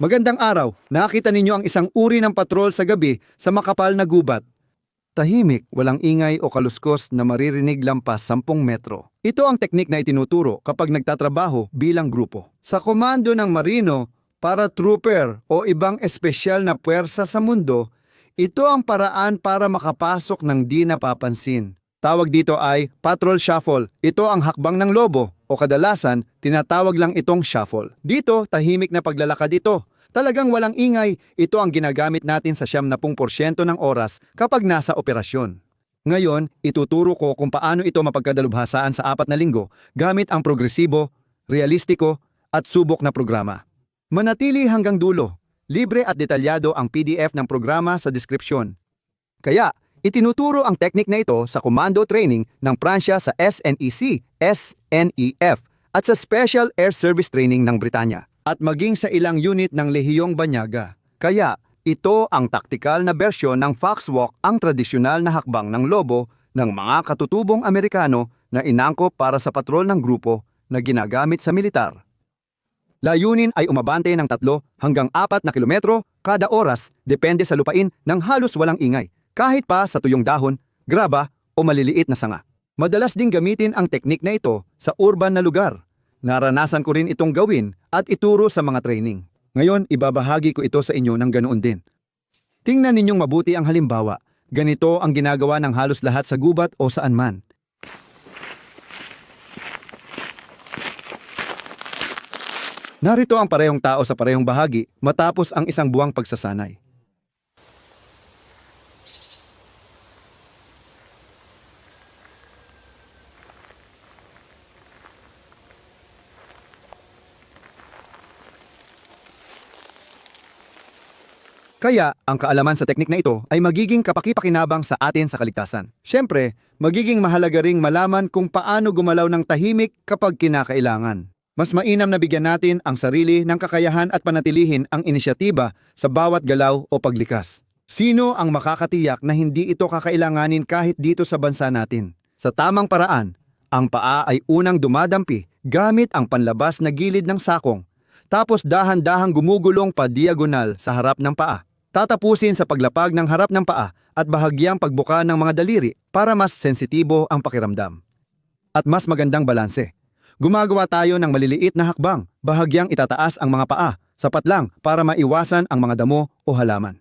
Magandang araw. Nakita ninyo ang isang uri ng patrol sa gabi sa makapal na gubat. Tahimik, walang ingay o kaluskos na maririnig lampas 10 metro. Ito ang teknik na itinuturo kapag nagtatrabaho bilang grupo. Sa komando ng marino, para trooper o ibang espesyal na puwersa sa mundo, ito ang paraan para makapasok ng di napapansin. Tawag dito ay patrol shuffle. Ito ang hakbang ng lobo o kadalasan tinatawag lang itong shuffle. Dito, tahimik na paglalakad ito. Talagang walang ingay, ito ang ginagamit natin sa 70% ng oras kapag nasa operasyon. Ngayon, ituturo ko kung paano ito mapagkadalubhasaan sa apat na linggo gamit ang progresibo, realistiko at subok na programa. Manatili hanggang dulo. Libre at detalyado ang PDF ng programa sa deskripsyon. Kaya, itinuturo ang teknik na ito sa Commando Training ng Pransya sa SNEC, SNEF at sa Special Air Service Training ng Britanya at maging sa ilang unit ng Lehiyong Banyaga. Kaya, ito ang taktikal na bersyon ng Foxwalk ang tradisyonal na hakbang ng lobo ng mga katutubong Amerikano na inangkop para sa patrol ng grupo na ginagamit sa militar. Layunin ay umabante ng tatlo hanggang apat na kilometro kada oras depende sa lupain ng halos walang ingay, kahit pa sa tuyong dahon, graba o maliliit na sanga. Madalas ding gamitin ang teknik na ito sa urban na lugar. Naranasan ko rin itong gawin at ituro sa mga training. Ngayon, ibabahagi ko ito sa inyo ng ganoon din. Tingnan ninyong mabuti ang halimbawa. Ganito ang ginagawa ng halos lahat sa gubat o saan man. Narito ang parehong tao sa parehong bahagi matapos ang isang buwang pagsasanay. Kaya, ang kaalaman sa teknik na ito ay magiging kapakipakinabang sa atin sa kaligtasan. Siyempre, magiging mahalaga ring malaman kung paano gumalaw ng tahimik kapag kinakailangan. Mas mainam na bigyan natin ang sarili ng kakayahan at panatilihin ang inisyatiba sa bawat galaw o paglikas. Sino ang makakatiyak na hindi ito kakailanganin kahit dito sa bansa natin? Sa tamang paraan, ang paa ay unang dumadampi gamit ang panlabas na gilid ng sakong, tapos dahan-dahang gumugulong pa diagonal sa harap ng paa. Tatapusin sa paglapag ng harap ng paa at bahagyang pagbuka ng mga daliri para mas sensitibo ang pakiramdam. At mas magandang balanse. Gumagawa tayo ng maliliit na hakbang, bahagyang itataas ang mga paa, sapat lang para maiwasan ang mga damo o halaman.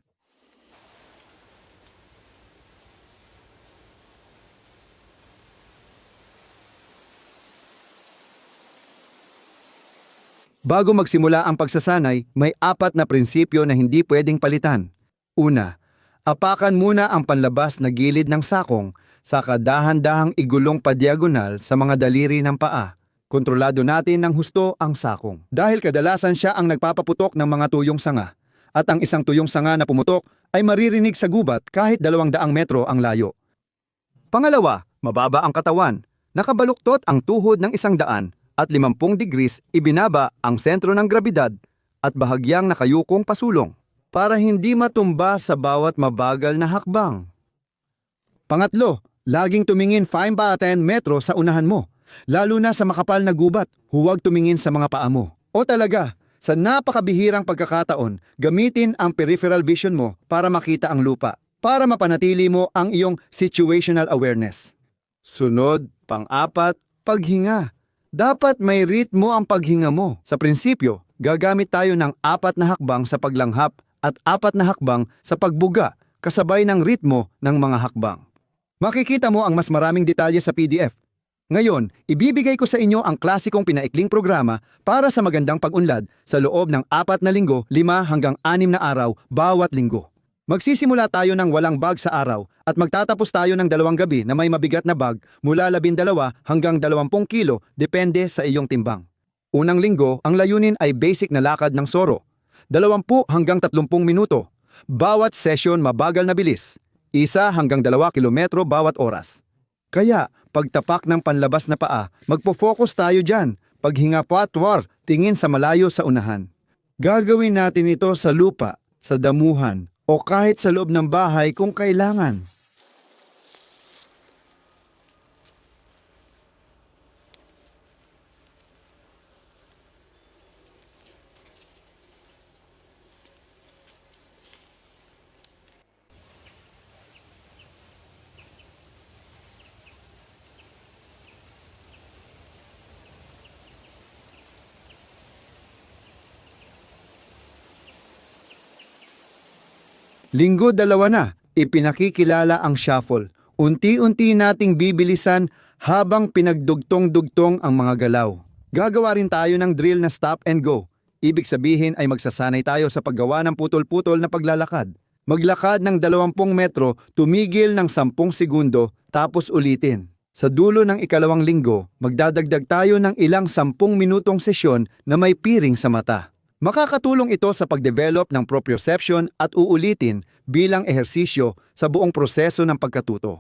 Bago magsimula ang pagsasanay, may apat na prinsipyo na hindi pwedeng palitan. Una, apakan muna ang panlabas na gilid ng sakong, saka dahan-dahang igulong pa diagonal sa mga daliri ng paa. Kontrolado natin ng husto ang sakong. Dahil kadalasan siya ang nagpapaputok ng mga tuyong sanga. At ang isang tuyong sanga na pumutok ay maririnig sa gubat kahit dalawang daang metro ang layo. Pangalawa, mababa ang katawan. Nakabaluktot ang tuhod ng isang daan at 50 degrees ibinaba ang sentro ng grabidad at bahagyang nakayukong pasulong para hindi matumba sa bawat mabagal na hakbang. Pangatlo, laging tumingin 5 ba 10 metro sa unahan mo, lalo na sa makapal na gubat, huwag tumingin sa mga paa mo. O talaga, sa napakabihirang pagkakataon, gamitin ang peripheral vision mo para makita ang lupa, para mapanatili mo ang iyong situational awareness. Sunod, pang-apat, paghinga. Dapat may ritmo ang paghinga mo. Sa prinsipyo, gagamit tayo ng apat na hakbang sa paglanghap at apat na hakbang sa pagbuga kasabay ng ritmo ng mga hakbang. Makikita mo ang mas maraming detalye sa PDF. Ngayon, ibibigay ko sa inyo ang klasikong pinaikling programa para sa magandang pag-unlad sa loob ng apat na linggo, lima hanggang anim na araw bawat linggo. Magsisimula tayo ng walang bag sa araw at magtatapos tayo ng dalawang gabi na may mabigat na bag mula 12 hanggang 20 kilo depende sa iyong timbang. Unang linggo, ang layunin ay basic na lakad ng soro. 20 hanggang 30 minuto. Bawat session mabagal na bilis. Isa hanggang 2 kilometro bawat oras. Kaya, pagtapak ng panlabas na paa, magpo-focus tayo dyan. Paghinga patwar, tingin sa malayo sa unahan. Gagawin natin ito sa lupa, sa damuhan, o kahit sa loob ng bahay kung kailangan. Linggo dalawa na, ipinakikilala ang shuffle. Unti-unti nating bibilisan habang pinagdugtong-dugtong ang mga galaw. Gagawa rin tayo ng drill na stop and go. Ibig sabihin ay magsasanay tayo sa paggawa ng putol-putol na paglalakad. Maglakad ng 20 metro, tumigil ng 10 segundo, tapos ulitin. Sa dulo ng ikalawang linggo, magdadagdag tayo ng ilang 10 minutong sesyon na may piring sa mata. Makakatulong ito sa pagdevelop ng proprioception at uulitin bilang ehersisyo sa buong proseso ng pagkatuto.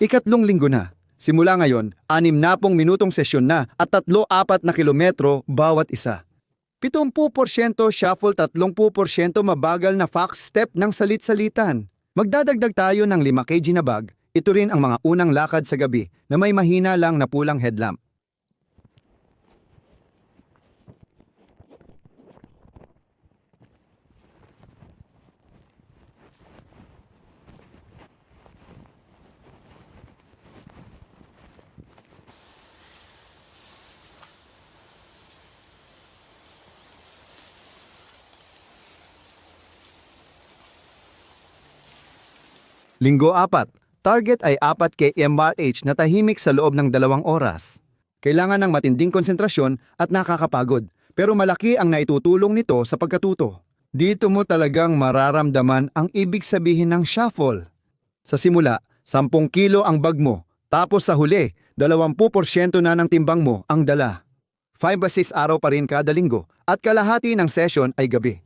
Ikatlong linggo na. Simula ngayon, anim na pong minutong sesyon na at tatlo-apat na kilometro bawat isa. 70% shuffle, 30% mabagal na fox step ng salit-salitan. Magdadagdag tayo ng 5 kg na bag. Ito rin ang mga unang lakad sa gabi na may mahina lang na pulang headlamp. Linggo 4. Target ay 4 kmh na tahimik sa loob ng dalawang oras. Kailangan ng matinding konsentrasyon at nakakapagod, pero malaki ang naitutulong nito sa pagkatuto. Dito mo talagang mararamdaman ang ibig sabihin ng shuffle. Sa simula, 10 kilo ang bag mo, tapos sa huli, 20% na ng timbang mo ang dala. 5 ba 6 araw pa rin kada linggo at kalahati ng session ay gabi.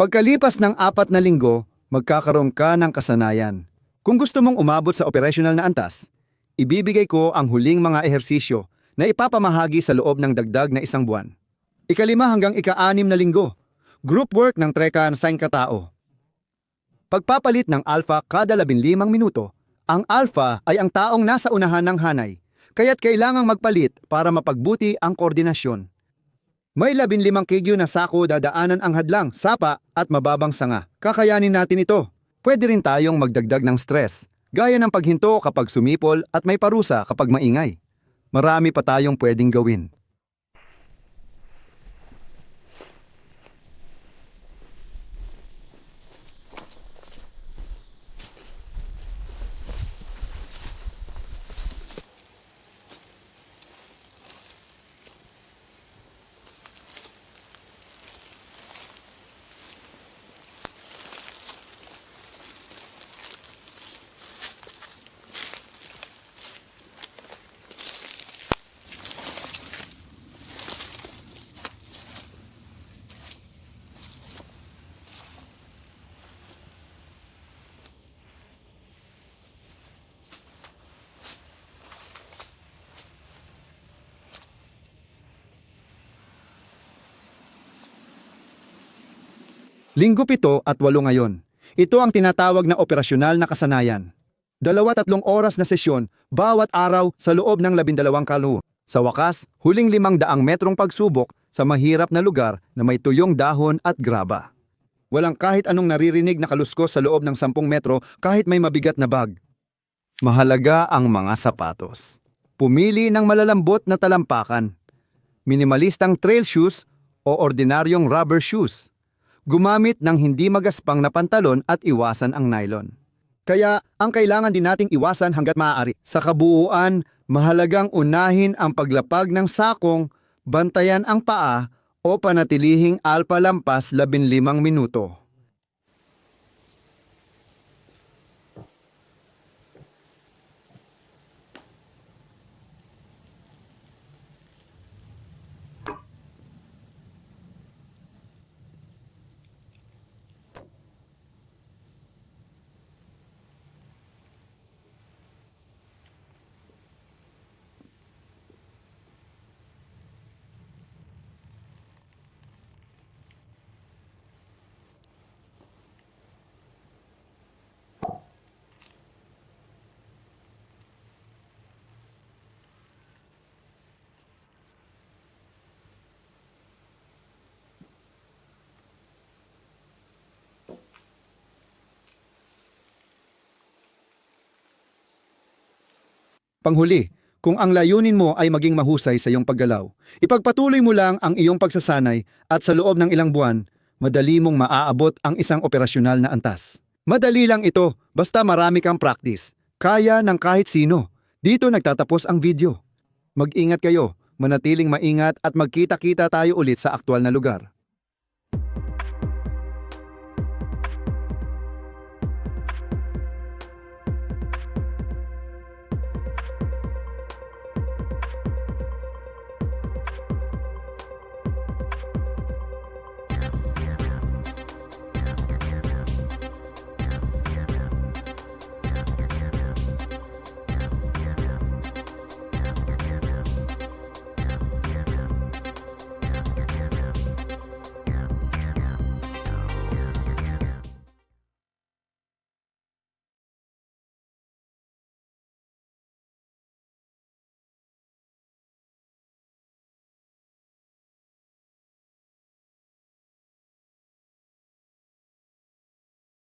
Pagkalipas ng apat na linggo, magkakaroon ka ng kasanayan. Kung gusto mong umabot sa operational na antas, ibibigay ko ang huling mga ehersisyo na ipapamahagi sa loob ng dagdag na isang buwan. Ikalima hanggang ika-anim na linggo, group work ng Treka Sign Katao. Pagpapalit ng alpha kada 15 minuto, ang alpha ay ang taong nasa unahan ng hanay, kaya't kailangang magpalit para mapagbuti ang koordinasyon. May 15 kg na sako dadaanan ang hadlang, sapa at mababang sanga. Kakayanin natin ito. Pwede rin tayong magdagdag ng stress, gaya ng paghinto kapag sumipol at may parusa kapag maingay. Marami pa tayong pwedeng gawin. Linggo pito at walo ngayon. Ito ang tinatawag na operasyonal na kasanayan. Dalawa tatlong oras na sesyon bawat araw sa loob ng labindalawang kalu. Sa wakas, huling limang daang metrong pagsubok sa mahirap na lugar na may tuyong dahon at graba. Walang kahit anong naririnig na kaluskos sa loob ng 10 metro kahit may mabigat na bag. Mahalaga ang mga sapatos. Pumili ng malalambot na talampakan. Minimalistang trail shoes o ordinaryong rubber shoes. Gumamit ng hindi magaspang na pantalon at iwasan ang nylon. Kaya ang kailangan din nating iwasan hanggat maaari. Sa kabuuan, mahalagang unahin ang paglapag ng sakong, bantayan ang paa o panatilihing alpa lampas 15 minuto. Panghuli, kung ang layunin mo ay maging mahusay sa iyong paggalaw, ipagpatuloy mo lang ang iyong pagsasanay at sa loob ng ilang buwan, madali mong maaabot ang isang operasyonal na antas. Madali lang ito, basta marami kang practice. Kaya ng kahit sino. Dito nagtatapos ang video. Mag-ingat kayo, manatiling maingat at magkita-kita tayo ulit sa aktwal na lugar.